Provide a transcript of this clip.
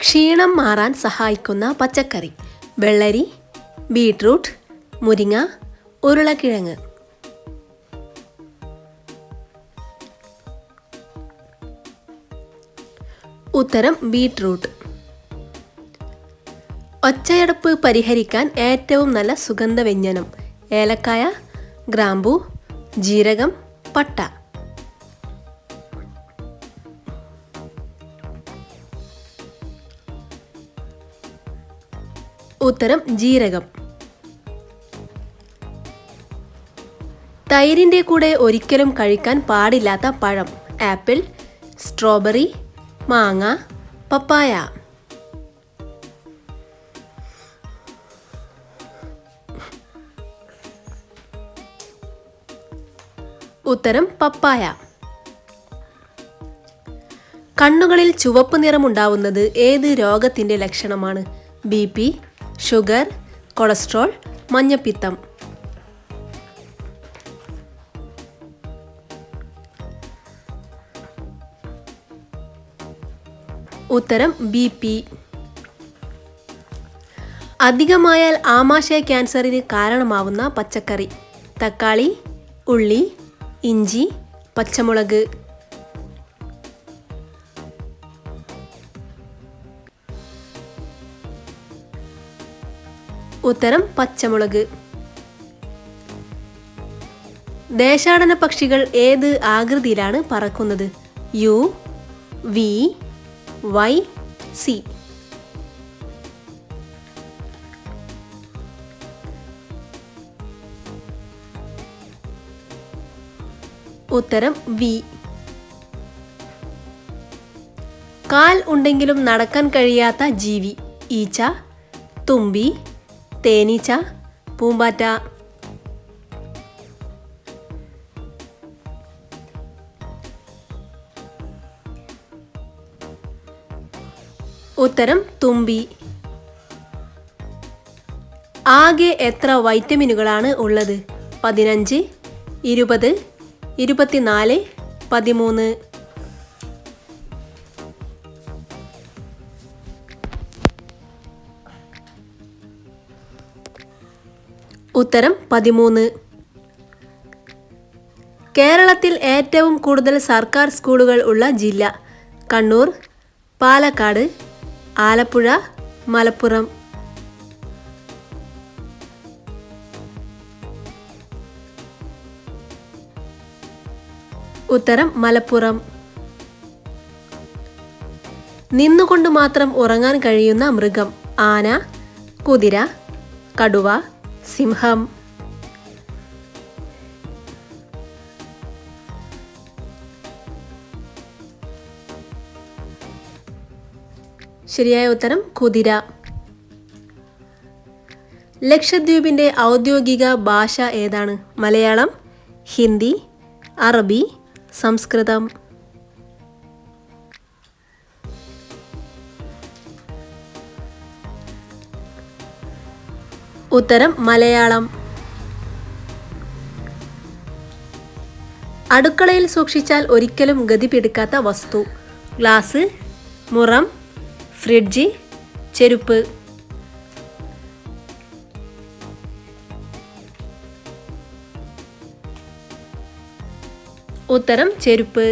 ക്ഷീണം മാറാൻ സഹായിക്കുന്ന പച്ചക്കറി. വെള്ളരി ബീട്രൂട്ട് മുരിങ്ങ ഉരുളക്കിഴങ്ങ്. ഉത്തരം ബീട്രൂട്ട്. ഒച്ചയടപ്പ് പരിഹരിക്കാൻ ഏറ്റവും നല്ല സുഗന്ധവ്യഞ്ജനം. ഏലക്കായ ഗ്രാമ്പു ജീരകം പട്ട. ഉത്തരം ജീരകം. തൈരിന്റെ കൂടെ ഒരിക്കലും കഴിക്കാൻ പാടില്ലാത്ത പഴം. ആപ്പിൾ സ്ട്രോബെറി മാങ്ങ പപ്പായ. ഉത്തരം പപ്പായ. കണ്ണുകളിൽ ചുവപ്പ് നിറമുണ്ടാവുന്നത് ഏത് രോഗത്തിന്റെ ലക്ഷണമാണ്? ബി പി ഷുഗർ കൊളസ്ട്രോൾ മഞ്ഞപ്പിത്തം. ഉത്തരം ബി പി. അധികമായാൽ ആമാശയ ക്യാൻസറിന് കാരണമാവുന്ന പച്ചക്കറി. തക്കാളി ഉള്ളി ഇഞ്ചി പച്ചമുളക്. ഉത്തരം പച്ചമുളക്. ദേശാടന പക്ഷികൾ ഏത് ആകൃതിയിലാണ് പറക്കുന്നത്? U V Y C. ഉത്തരം വി. കാൽ ഉണ്ടെങ്കിലും നടക്കാൻ കഴിയാത്ത ജീവി. ഈച്ച തുമ്പി തേനീച്ച പൂമ്പാറ്റ. ഉത്തരം തുമ്പി. ആകെ എത്ര വൈറ്റമിനുകളാണ് ഉള്ളത്? പതിനഞ്ച് ഇരുപത് ഇരുപത്തിനാല് പതിമൂന്ന്. ഉത്തരം പതിമൂന്ന്. കേരളത്തിൽ ഏറ്റവും കൂടുതൽ സർക്കാർ സ്കൂളുകൾ ഉള്ള ജില്ല കണ്ണൂർ പാലക്കാട് ആലപ്പുഴ മലപ്പുറം. ഉത്തരം മലപ്പുറം. നിന്നുകൊണ്ട് മാത്രം ഉറങ്ങാൻ കഴിയുന്ന മൃഗം ആന കുതിര കടുവ സിംഹം. ശരിയായ ഉത്തരം കുതിര. ലക്ഷദ്വീപിന്റെ ഔദ്യോഗിക ഭാഷ ഏതാണ്? മലയാളം ഹിന്ദി അറബി സംസ്കൃതം. ഉത്തരം മലയാളം. അടുക്കളയിൽ സൂക്ഷിച്ചാൽ ഒരിക്കലും ഗതി പിടിക്കാത്ത വസ്തു. ഗ്ലാസ് മുറം ഫ്രിഡ്ജ് ചെരുപ്പ്. ഉത്തരം ചെരുപ്പ്.